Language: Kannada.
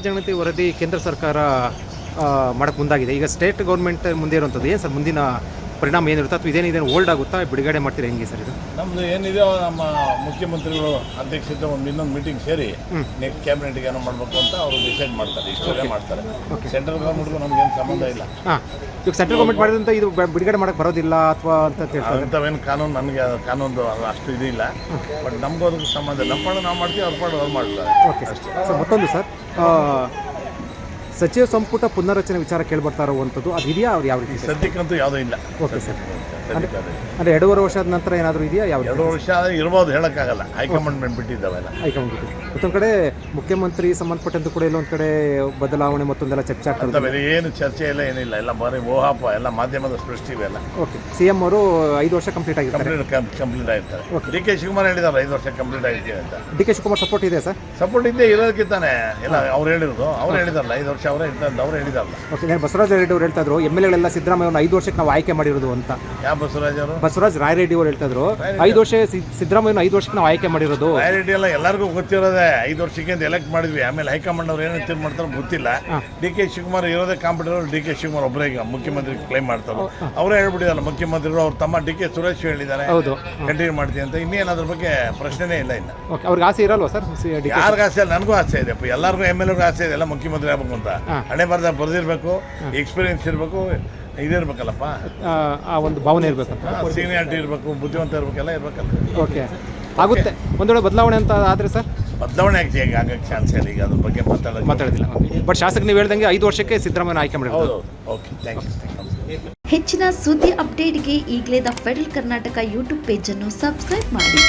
ಜನತೆ ವರದಿ ಕೇಂದ್ರ ಸರ್ಕಾರ ಮಾಡಕ್ಕೆ ಮಾಡಕ್ ಮುಂದಾಗಿದೆ. ಈಗ ಸ್ಟೇಟ್ ಗೌರ್ಮೆಂಟ್ ಮುಂದೆ ಇರುವಂಥದ್ದು ಏನು ಸರ್? ಮುಂದಿನ ಪರಿಣಾಮ ಏನಿರುತ್ತೆ ಅಥವಾ ಇದೇನಿದೆ ಓಲ್ಡ್ ಆಗುತ್ತಾ? ಬಿಡುಗಡೆ ಮಾಡ್ತೀರಾ? ಹೆಂಗೆ ಸರ್ ಇದು? ನಮ್ದು ಏನಿದೆ ನಮ್ಮ ಮುಖ್ಯಮಂತ್ರಿಗಳು ಅಧ್ಯಕ್ಷತೆ ಒಂದು ಇನ್ನೊಂದು ಮೀಟಿಂಗ್ ಸೇರಿ ನೆಕ್ಸ್ಟ್ ಕ್ಯಾಬಿನೆಟ್ಗೆ ಏನೋ ಮಾಡಬೇಕು ಅಂತ ಅವರು ಡಿಸೈಡ್ ಮಾಡ್ತಾರೆ. ಇಷ್ಟೇ ಮಾಡ್ತಾರೆ. ಸೆಂಟ್ರಲ್ ಗೌರ್ಮೆಂಟ್ಗೂ ನಮ್ಗೇನು ಸಂಬಂಧ ಇಲ್ಲ. ಹಾಂ. ಈಗ ಸೆಂಟ್ರಲ್ ಗೌರ್ಮೆಂಟ್ ಮಾಡಿದಂಥ ಇದು ಬಿಡುಗಡೆ ಮಾಡಕ್ಕೆ ಬರೋದಿಲ್ಲ ಅಥವಾ ಅಂತ ಹೇಳ್ತಾರೆ. ಅಂಥವೇನು ಕಾನೂನು ನನಗೆ ಕಾನೂನು ಅಷ್ಟು ಇದಿಲ್ಲ. ಬಟ್ ನಮಗೂ ಅದಕ್ಕೆ ಸಂಬಂಧ ನಮ್ಮ ಪಾಡು ನಾವು ಮಾಡ್ತೀವಿ ಅವ್ರ ಪಾಡು ಅವ್ರು ಮಾಡ್ತಾರೆ. ಓಕೆ ಸರ್ ಸೊ ಮತ್ತೊಂದು ಸರ್ ಸಚಿವ ಸಂಪುಟ ಪುನರ್ರಚನೆ ವಿಚಾರ ಕೇಳ್ಬರ್ತಾ ಇರುವಂಥದ್ದು ಅದು ಇದೆಯಾ ಅವ್ರು ಯಾವ ರೀತಿ? ಸದ್ಯಕ್ಕಂತೂ ಯಾವುದೂ ಇಲ್ಲ. Okay sir. ಅಂದರೆ ಎರಡೂವರೆ ವರ್ಷದ ನಂತರ ಏನಾದರೂ ಇದೆಯಾ ಯಾವ ಎರಡು ವರ್ಷ ಇರ್ಬೋದು ಹೇಳೋಕ್ಕಾಗಲ್ಲ. ಹೈಕಮಾಂಡ್ ಬಿಟ್ಟಿದ್ದಾವೆಲ್ಲ. ಹೈಕಮಾಂಡ್ ಮತ್ತೊಂದು ಕಡೆ ಮುಖ್ಯಮಂತ್ರಿ ಸಂಬಂಧಪಟ್ಟಂತ ಕೂಡ ಇಲ್ಲೊಂದು ಕಡೆ ಬದಲಾವಣೆ ಮತ್ತೊಂದೆಲ್ಲ ಚರ್ಚೆ ಆಗ್ತದೆ ಬೇರೆ ಏನು ಚರ್ಚೆ ಇಲ್ಲ ಏನಿಲ್ಲ. ಎಲ್ಲ ಬರೀ ಓಹಾಪ ಎಲ್ಲ ಮಾಧ್ಯಮದ ಸೃಷ್ಟಿ ಇವೆಲ್ಲ ಓಕೆ. ಸಿ ಎಂ ಅವರು ಐದು ವರ್ಷ ಕಂಪ್ಲೀಟ್ ಆಗಿರ್ತಾರೆ. ಕಂಪ್ಲೀಟ್ ಕಂಪ್ಲೀಟ್ ಆಗಿರ್ತಾರೆ. ಡಿ ಕೆ ಶಿವಕುಮಾರ್ ಹೇಳಿದಾರೆ ಐದು ವರ್ಷ ಕಂಪ್ಲೀಟ್ ಆಗಿದೆ ಅಂತ. ಡಿ ಕೆ ಶಿವಕುಮಾರ್ ಸಪೋರ್ಟ್ ಇದೆ ಸರ್? ಸಪೋರ್ಟ್ ಇದ್ದೇ ಇರೋದಕ್ಕಿಂತಾನೆ. ಇಲ್ಲ ಅವ್ರು ಹೇಳಿರೋದು. ಅವ್ರು ಹೇಳಿದಾರಲ್ಲ ಐದು ವರ್ಷ ಅವರೇ ಇರ್ತಾರೆ ಅವ್ರು ಹೇಳಿದಾರಲ್ಲ. ಓಕೆ ನಾನು ಬಸವರಾಜ ರೆಡ್ಡಿ ಅವರು ಹೇಳ್ತಾ ಇದ್ರು ಎಂ ಎಲ್ ಎಗಳೆಲ್ಲ ಸಿದ್ದರಾಮಯ್ಯ ಐದು ವರ್ಷಕ್ಕೆ ನಾವು ಆಯ್ಕೆ ಮಾಡಿರೋದು ಅಂತ. ಯಾವ ಬಸವರಾಜ್ ಅವರು? ಬಸವರಾಜ್ ರಾಯರೆಡ್ಡಿ ಅವರು ಹೇಳ್ತಾ ಇದ್ರು ಐದು ವರ್ಷ ಸಿದ್ದರಾಮಯ್ಯನ ಐದು ವರ್ಷಕ್ಕೆ ನಾವು ಆಯ್ಕೆ ಮಾಡಿರೋದು. ರಾಯರೆಡ್ಡಿ ಎಲ್ಲ ಎಲ್ಲರಿಗೂ ಗೊತ್ತಿರೋದೇ ಐದು ವರ್ಷಕ್ಕೆ ಅಂತ ಎಲೆಕ್ಟ್ ಮಾಡಿದ್ವಿ. ಆಮೇಲೆ ಹೈಕಮಾಂಡ್ ಅವ್ರು ಏನು ತೀರ್ಮಾನ ಮಾಡ್ತಾರೋ ಗೊತ್ತಿಲ್ಲ. ಡಿ ಕೆ ಶಿವಕುಮಾರ್ ಇರೋದೇ ಕಾಂಪಿಟೇಟರ್ ಡಿ ಕೆ ಶಿವಕುಮಾರ್ ಒಬ್ಬರೇ ಈಗ ಮುಖ್ಯಮಂತ್ರಿ ಕ್ಲೈಮ್ ಮಾಡ್ತಾರೆ ಅವರೇ ಹೇಳ್ಬಿಟ್ಟಿದ್ದಾರೆ ಮುಖ್ಯಮಂತ್ರಿಗಳು ಅವ್ರ ತಮ್ಮ ಡಿ ಕೆ ಸುರೇಶ್ ಹೇಳಿದ್ದಾರೆ ಹೌದು ಕಂಟಿನ್ಯೂ ಮಾಡ್ತೀನಿ ಅಂತ. ಇನ್ನೇನು ಅದ್ರ ಬಗ್ಗೆ ಪ್ರಶ್ನೆನೇ ಇಲ್ಲ ಇನ್ನು. ಓಕೆ ಅವ್ರಿಗೆ ಆಸೆ ಇರಲ್ವಾ ಸರ್ ಯಾರಿಗೂ ಆಸೆ ಇಲ್ಲ? ನನಗೂ ಆಸೆ ಇದೆ. ಎಲ್ಲರಿಗೂ ಎಂ ಎಲ್ ಆಸೆ ಇದೆ. ಎಲ್ಲ ಮುಖ್ಯಮಂತ್ರಿ ಆಗ್ಬೇಕು ಅಂತ. ಹಣೆ ಬರ್ದ ಬರೆದಿರ್ಬೇಕು ಎಕ್ಸ್ಪೀರಿಯನ್ಸ್ ಇರಬೇಕು ಇದಿರ್ಬೇಕಲ್ಲಪ್ಪ? ಆ ಒಂದು ಭಾವನೆ ಇರಬೇಕಂತ. ಸೀನಿಯಾರಿಟಿ ಇರಬೇಕು ಬುದ್ಧಿವಂತ ಇರಬೇಕೆಲ್ಲ ಇರಬೇಕಲ್ಲ. ಓಕೆ. ಆಗುತ್ತೆ. ಒಂದು ವೇಳೆ ಬದಲಾವಣೆ ಅಂತ ಆದರೆ ಸರ್? ಬದಲಾವಣೆ ಆಗಿ ಆಗಕ್ಕೆ ಚಾನ್ಸ್ ಇಲ್ಲ ಈಗ ಅದ್ರ ಬಗ್ಗೆ ಮಾತಾಡೋದು. ಮಾತಾಡೋದಿಲ್ಲ. ಬಟ್ ಶಾಸಕ ನೀವು ಹೇಳ್ದಂಗೆ ಐದು ವರ್ಷಕ್ಕೆ ಸಿದ್ದರಾಮಯ್ಯ ಆಯ್ಕೆ ಮಾಡಿರೋದು. ಹೌದು ಓಕೆ ಥ್ಯಾಂಕ್ ಯು ಹೆಚ್ಚಿನ ಸುದ್ದಿ ಅಪ್ಡೇಟ್ಗೆ ಈಗಲೇ ದ ಫೆಡರಲ್ ಕರ್ನಾಟಕ ಯೂಟ್ಯೂಬ್ ಪೇಜನ್ನು ಸಬ್ಸ್ಕ್ರೈಬ್ ಮಾಡಿ.